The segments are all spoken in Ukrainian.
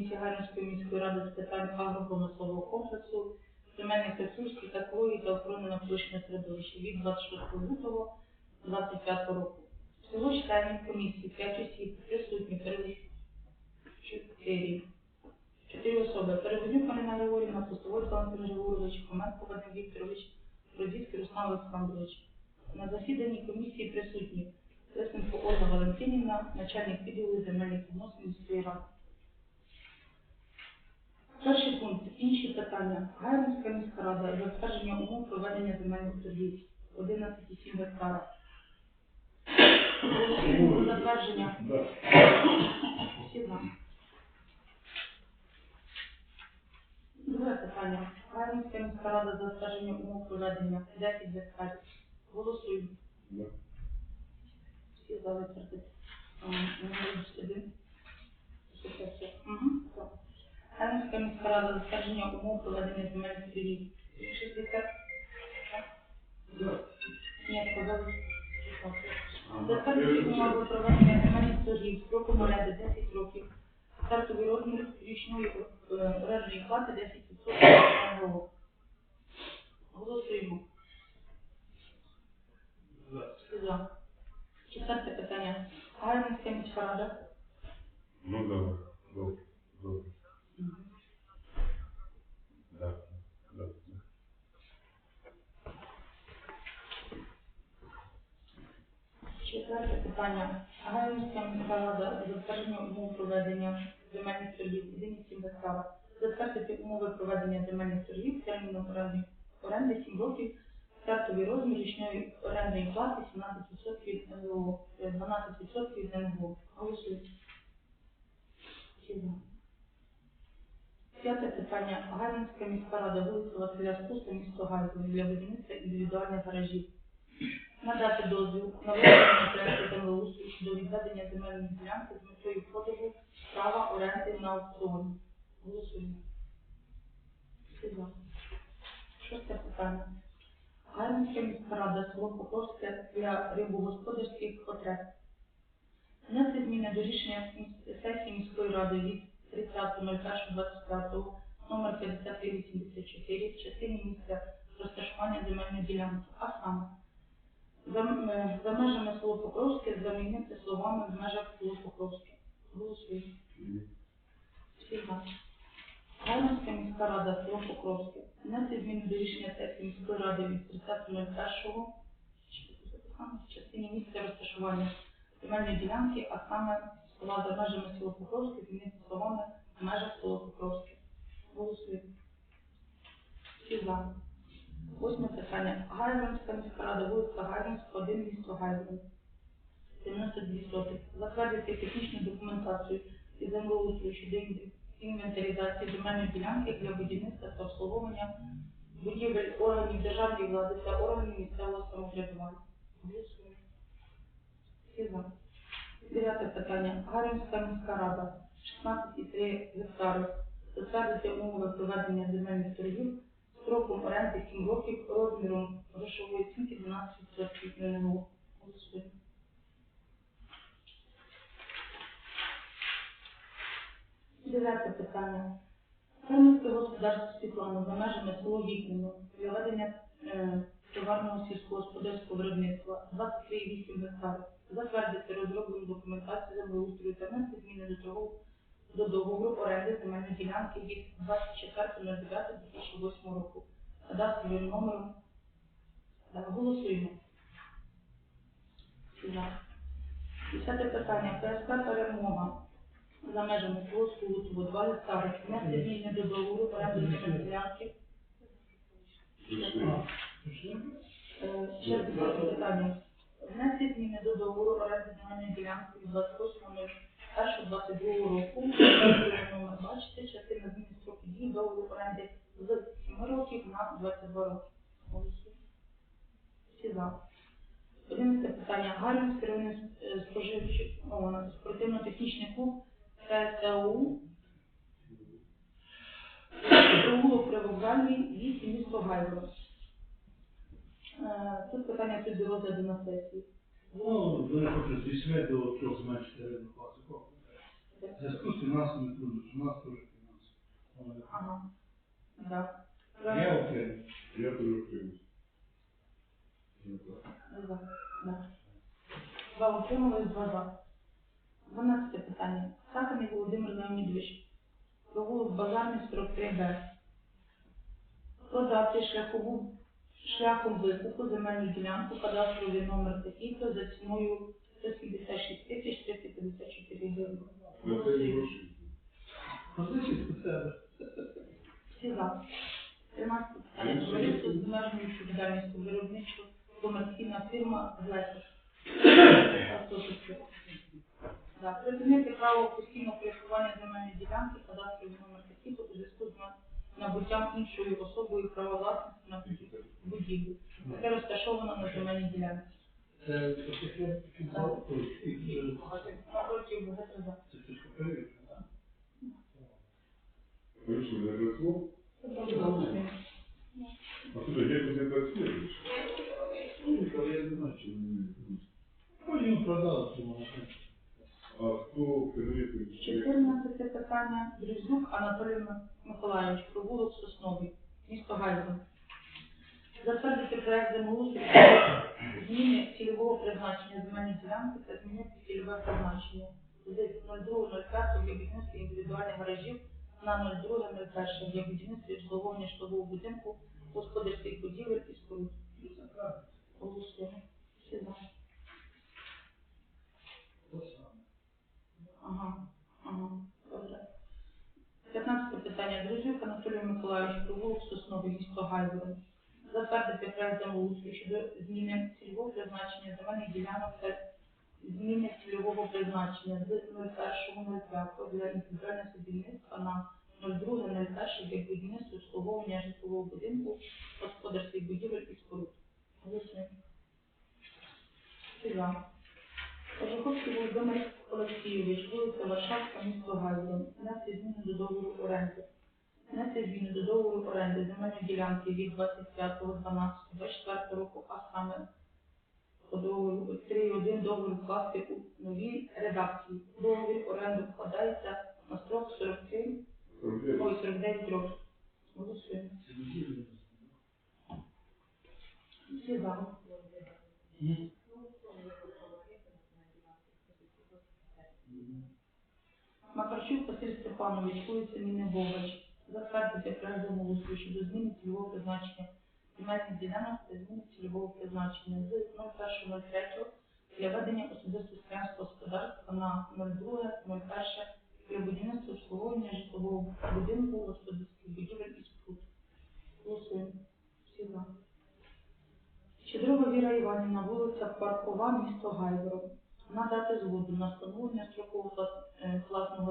комісії Гарницької міської ради з питань агропромислового комплексу, земельних ресурсів, екології та охорони навколишнього середовища від 26 лютого 25 року. Всього членів комісії 5 осіб, присутні перевищують 4. Чотири особи. Переводнюк Марина Григорівна, Пустовой Валентин Григорович, Хоменко Вадим Вікторович, Родіцький Руслан Олександрович. На засіданні комісії присутні Лесенко Ольга Валентинівна, начальник відділу земельних відносин міської ради. Питання. Гайвинська міська рада. Затвердження умов проведення земельних торгів. 11,7 гектара. Голосуємо за затвердження. Да. Всі за. Друге питання. Гайвинська міська рада затвердження умов проведення 10 гектарів. Голосуємо. Да. Всі за витвердити. Номер один. Угу. Гайвинська міська рада за затвердження умов проведення земельних торгів. 60. Ні, подали. Затвердити умови проведення земельних торгів строком оренди 10 років. Стартовий розмір річної е, орендної плати 10% НГО. Голосуємо. За. Четверте питання. Гарницька міська рада. Ну, добре. Добре. Добре. Четверте питання. Гаївська міська рада затвердження умов проведення земельних торгів 1,7 гектара. Затвердити умови проведення земельних торгів терміном оренди, оренди 7 років. Стартовий розмір річної орендної плати 17% від НГО, е, 12% від НГО. Голосуємо. Всі за. П'яте питання. Галинська міська рада вулиця Василя Спуста, місто Гайвин для будівництва індивідуальних гаражів надати дозвіл на виконання проекту землеустрою щодо відведення земельної ділянки з метою продажу права оренди на аукціоні. Голосуємо. Шосте питання. Гарницька міська рада село Покровське для рибогосподарських потреб. Внести зміни до рішення сесії міської ради від 30.01.25 номер 5384 в частині місця розташування земельної ділянки, а саме за, м- за межами село Покровське замінити словами в межах село Покровське. Голосуємо. Всі за. Галинська міська рада село Покровське. Внести зміни до рішення сесії міської ради від 30.01 в частині місця розташування земельної ділянки, а саме слова межами Покровське змінити словами в межах Покровське. Голосуємо. Всі за. Восьме питання. Гайвинська міська рада, вулиця Гайвинська, один місто Гайвин. 92 соти. Затвердити технічну документацію і землеустрою щодо ін- інвентаризації земельної ділянки для будівництва та обслуговування будівель органів державної влади та органів місцевого самоврядування. Голосуємо. Всі за. Дев'яте питання. Гаринська міська рада. 16,3 гектари. Затвердити умови проведення земельних торгів строком оренди 7 років, розміром грошової оцінки 12% НГО. Голосуємо. Дев'яте питання. Фермерське господарство Світлано за межами село Вікнино для ведення е, товарного сільськогосподарського виробництва 23,8 гектарів. Затвердити розроблену документацію землеустрою та внести зміни до того до договору оренди земельної ділянки від 24.09.2008 року. Кадастровим номером. Так, голосуємо. Десяте питання. ПСК перемога. За межами Полоського Лутово 2 гектари. Внести зміни до договору оренди земельної ділянки. Е, Ще десяте питання. Внести зміни до договору оренди земельної ділянки від 28.01.22 року. Номер бачите, частина зміни строку дії договору оренди з 7 років на 22 роки. Всі за. Одинадцяте питання. Гарний районний е, споживчий спортивно-технічний клуб ТСУ. Провулок Привокзальний, 8 місто Гайворо. Е, Тут питання тут до розгляду на сесії. Ну, вони хочуть зі смертю трьох зменшити ринок класику. В зв'язку з фінансовими труднощами, у нас теж фінансово. Ага. Да. Я окей. Я тоже примусь. За. Да. Два два за. 12 питання. Сахарний Володимир Леонідович. Провулок Базарний 43Б. Продати шляхову шляхом викупу земельну ділянку, кадастровий номер такий-то за ціною 176 тисяч 354 гривень. Позичить у себе. Всі за. 13 питання. Товариство з обмеженою відповідальністю виробничо комерційна фірма Глесер. Припинити право постійного користування земельної ділянки кадастровий номер такий у зв'язку з набуттям іншою особою права власності на будів- будівлю, яке розташовано на земельній ділянці. Це. Напротив ГТЗ. Це що? Ну, я не знаю, цю магазин. А хто керує? 14 питання. Дрюзюк Анатолій Миколаївич, провулок Сосновий, місто Гайворон. Затвердити проект землеустрою зміни цільового призначення земельної ділянки та змінити цільове призначення з 02.05 для будівництва індивідуальних гаражів на 02.01 для будівництва обслуговування житлового будинку, господарських будівель і споруд. Голосуємо. Всі за. Те саме. Ага, ага, добре. 15 питання. Друзюк Анатолій Миколаївич, провулок Сосновий, місто Гайворон. Затвердити проект землеустрою щодо зміни цільового призначення земельних ділянок та зміни цільового призначення з 01.05 для індивідуального садівництва на 02.01 для будівництва обслуговування житлового будинку, господарських будівель і споруд. Голосуємо. Всі за. Олексійович, вулиця Варшавська, місто Гайворон. Внести зміни до договору оренди. Внести зміни до договору оренди земельної ділянки від 25.12.24 року, а саме по договору 3.1 договору вкласти у новій редакції. Договір оренди вкладається на строк 43, ой, 49 років. Голосуємо. Всі за. Макарчук Василь Степанович, вулиця Міннебогач. Затвердити проект землеустрою щодо зміни цільового призначення земельних ділянок та зміни цільового призначення з 01.03 для ведення особистого селянського господарства на 02.01 для будівництва обслуговування житлового будинку, господарських будівель і споруд. Голосуємо. Всі за. Щедрова Віра Іванівна, вулиця Паркова, місто Гайворон надати згоду на встановлення строкового клас- е,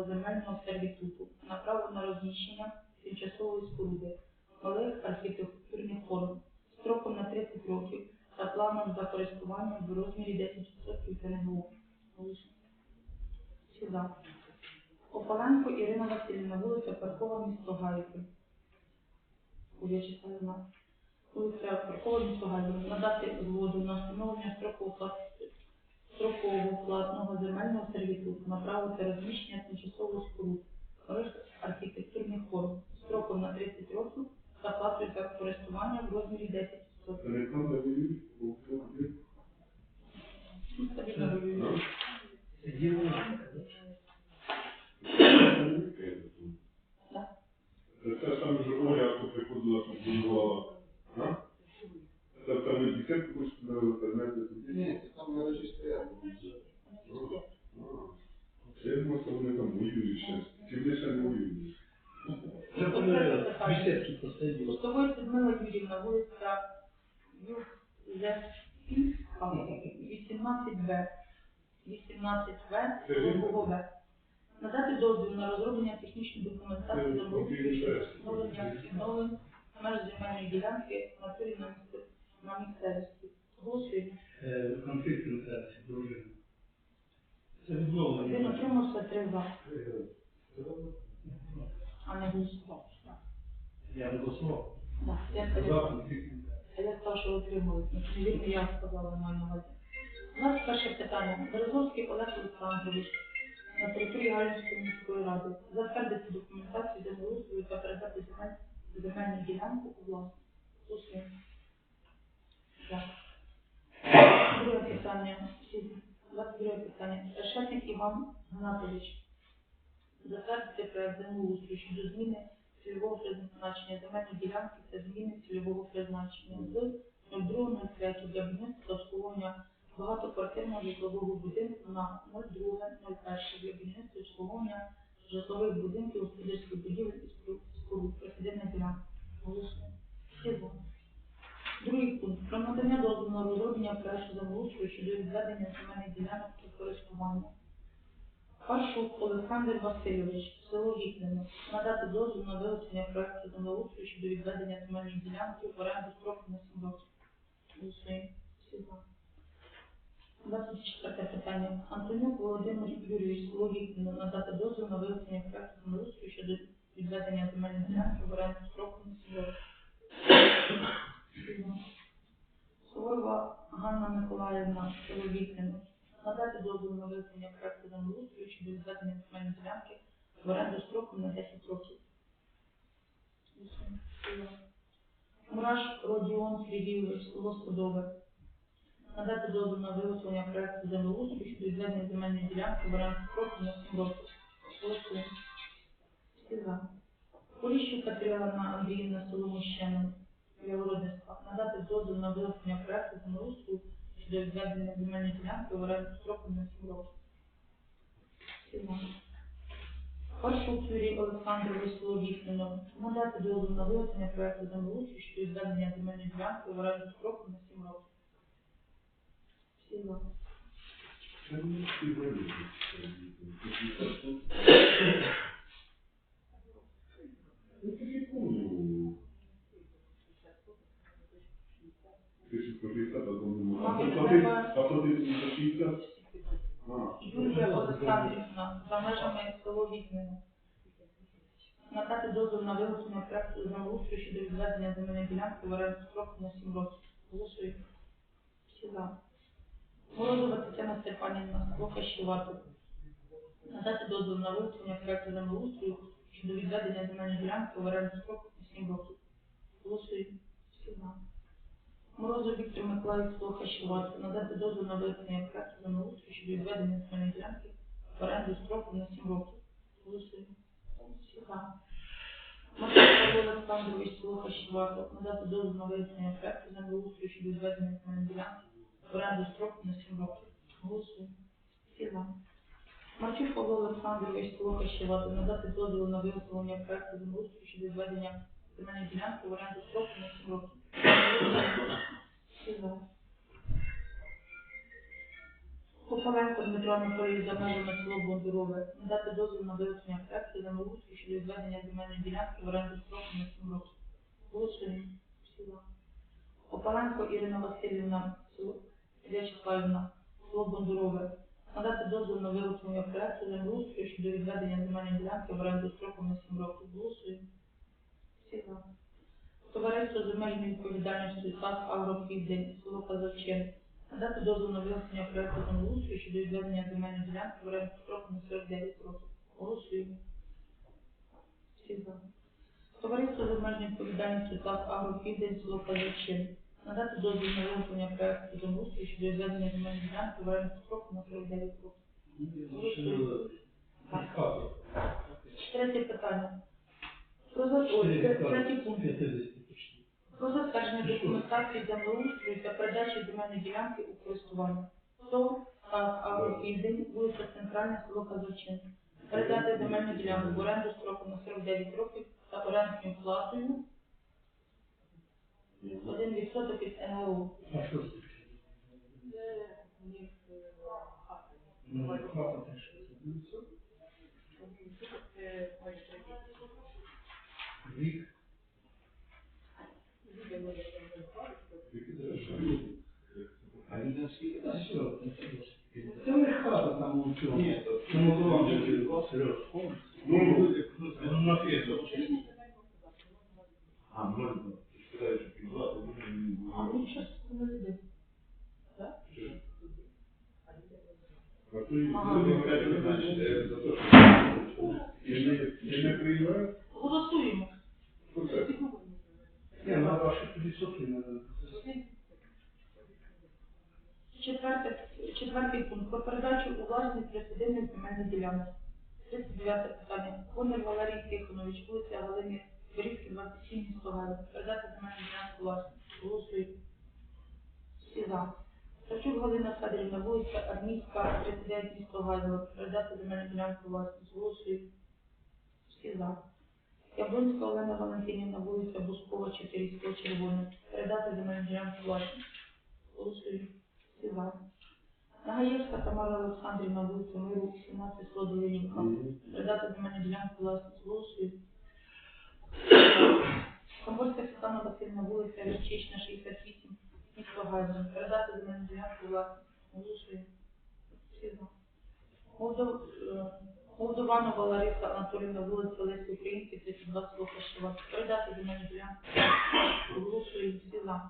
земельного сервітуту на право на розміщення тимчасової споруди малих архітектурних форм строком на 30 років та планом за користування в розмірі 10% КНГУ. Голосуємо. Всі за. Опаленко Ірина Васильівна, вулиця Паркова, місто на вулиця Паркова, місто Гайворон. Надати згоду на встановлення строкового класу строкового платного земельного сервітуту на право та розміщення тимчасового споруд. Архітектурних форм. Строком на 30 років та платою користування в розмірі 10 Це не там, де ви Це діло. Да. Це там вже Оля, хто приходила, щоб будувала. А? Це там і десятку хочете на інтернеті тут? Ні, там гаражі стоять. Я думаю, що вони там воюють ще. Чи вони ще не воюють? Вже подивилися. Бесідки посадили. Пустової Людмила Юрівна, вулиця Юзефівська, 18Б. 18В, Лобове. Надати дозвіл на розроблення технічної документації землеустрою щодо встановлення відновлень меж земельної ділянки в натурі на місце- на місцевості. Голосуємо. Е, Конфлікт інтересів, дружина. Це відновлення. Він отримався три за, а не голосував. Я не голосував. Да, я. А я що отримали. Вірно, я сказала маю на увазі. У нас перше питання. Березовський Олег Олександрович. на території Галинської міської ради. Затвердити документацію землеустрою та передати земельну ділянку у власність. Голосуємо. Так. Друге питання. 22 питання. Решетник Іван Гнатович. Затвердити проект землеустрою щодо зміни цільового призначення земельної ділянки та зміни цільового призначення з 02.03 для будівництва обслуговування багатоквартирного житлового будинку на 02.01 для будівництва обслуговування житлових будинків, господарських будівель і споруд- споруд. Ділянка. Голосуємо. Другий пункт. Про надання дозволу на розроблення проекту землеустрою щодо відведення земельних ділянок та користування. Паршук Олександр Васильович, село Вікнене, надати дозвіл на вилучення проекту землеустрою щодо відведення земельних ділянки в оренду строку на 7 років. Голосуємо. Всі за. 24 питання. Антонюк Володимир Юрійович, село Вікнене, надати дозвіл на вилучення проекту землеустрою щодо відведення земельних ділянки в оренду строку на 7 років. Всі за. Суворова Ганна Миколаївна, село Вікнене, надати дозвіл на визнання проекту землеустрою відведення земельної ділянки в оренду строком на 10 років. Мураш Родіон Сергійович, село Надати дозвіл на виготовлення проекту землеустрою щодо відведення земельної ділянки в оренду строком на 7 років. Голосуємо. Всі за. Андріївна, село Мощено. Надати дозвіл на виготовлення проекту землеустрою щодо відведення земельної ділянки в оренду строку на 7 років. Сіма. Паршук Юрій Олександрович село Вікнино. Надати дозвіл на виготовлення проекту землеустрою щодо відведення земельної ділянки в оренду строку на 7 років. Сіма. Так я помню. 1160, а то можу. А то ти, а то ти 160? А, Юлія Олександрівна, за межами село Вікнино. Надати дозвіл на виготовлення проекту землеустрою щодо відведення земельної ділянки в оренду строку на 7 років. Голосуємо. Всі за. Морозова Тетяна Степанівна, Лука Щеватов. Надати дозвіл на виготовлення проекту землеустрою щодо відведення земельної ділянки в оренду строку на 7 років. Голосуємо. Всі за. Морозов Віктор Миколаївич Лука Щеватов. Надати дозвіл на виготовлення проекту землеустрою щодо відведення земельної ділянки в оренду строку на 7 років. Голосуємо. Матвій Павло Олександрович Щеватов. Надати дозвіл на виготовлення проекту землеустрою щодо відведення земельної ділянки в оренду строку на 7 років. Голосуємо. Марчук Павло Олександрович Щеватов. Надати дозвіл на виготовлення проекту землеустрою щодо відведення земельної ділянки в оренду строку на 7 років. За. Попаленко Дмитро Анатолійович за межами село Бондурове. Надати дозвіл на виготовлення проекту землеустрою щодо відведення земельної ділянки в оренду строку на 7 років. Голосуємо. Всі. Попаленко Ірина Васильівна, село Вячеславівна, село Бондурове. Надати дозвіл на виготовлення проекту землеустрою щодо відведення земельної ділянки в оренду строком на 7 років. Голосуємо. За. Товариство з обмеженою відповідальністю САС Агропівдень, село Казавчин. Надати дозвіл на виготовлення проекту землеустрою щодо відведення земельної ділянки в оренду строком на 49 років. Голосуємо. Всі за. Товариство з обмеженою відповідальністю САС Агропівдень, село Казавчин. Надати дозвіл на виготовлення проекту землеустрою щодо відведення земельної ділянки в оренду строку на 49 років. Третє питання. Про за- третій пункт. Про затвердження документації землеустрою та передачі земельної ділянки у користування. СОВ САС Агропівдень, вулиця Центральна, село Казачин. Передати земельну ділянку в оренду строком на 49 років та орендною платою 1% від НГУ. А що це? Ну, хата теж. Рік. А він на скільки? А що? Це хата там у Голосуємо. Ні, на ваші тоді Четверте, четвертий пункт. Про передачу у власність присадибних земельних ділянок. 39 питання. Конер Валерій Тихонович, вулиця Галини Борівський, 27, місто. Передати земельну ділянку власність. Голосуємо. Всі за. Савчук Галина Федорівна, вулиця Армійська, 39, місто Гайдало. Передати земельну ділянку власність. Голосуємо. Всі за. Яблонська Олена Валентинівна, вулиця Бускова, 4, село Червоне. Передати земельну ділянку власність. Голосуємо. Всі. Нагаєвська Тамара Олександрівна, вулиця Миру, 17, село Долинівка. Передати земельну ділянку власність. Голосуємо. Комбольська Світлана Васильівна, вулиця Річечна, 68, місто Гайден. Передати земельну ділянку власність. Голосуємо. Всі за. Молдов... Молдованова Лариса Анатолівна, вулиця Лесі Українській, 32 село Кашева. Передати земельну ділянку. Голосуємо. Всі за.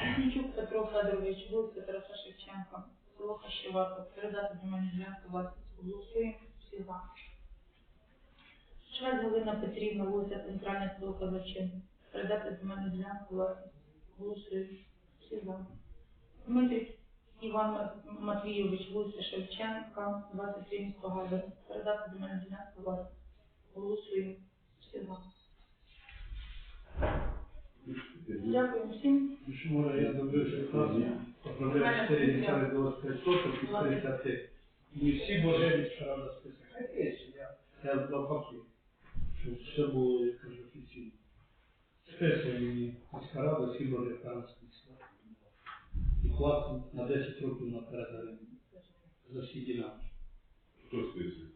Кузьмічук Петро Федорович, вулиця Тараса Шевченка, село. Передати земельну ділянку власність. Голосуємо. Всі за. Галина Петрівна, вулиця Центральна, село Казачин. Передати земельну ділянку власність. Голосуємо. Всі за. Іван Мат- Матвійович, вулиця Шевченка, 23 місто Гайдар. Передати земельну ділянку власність. Голосуємо. Всі за. Дякую всім. Може я добив, що класно. Поправляю 4 гектари 25 соток і 150. І всі божеві вчора на список. А є ще я. Я навпаки. Щоб все було, як кажу, офіційно. Списує мені міська рада, всі божеві вчора на список. Класно на 10 років наперед оренду. За всі ділянки. Хто списує?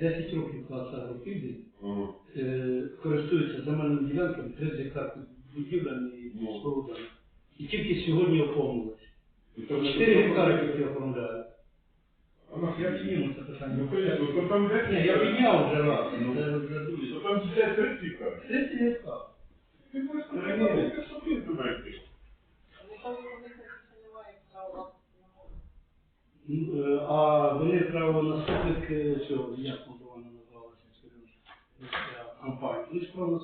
10 років класа агропівдень Ага. е, користуються земельними ділянками 30 гектар будівлями і Ну. спорудами. І тільки сьогодні не 4 гектари тільки оформляють. Я підніму це питання. Ну, то там де? Ні, я підняв вже раз, ну, То там де 30 гектарів. 30 гектар. Ти можеш подивитися, що ти думаєш. Ну, е, А вони право наступник е, цього, як воно називалося, Сережа? Компанія. Вони ж право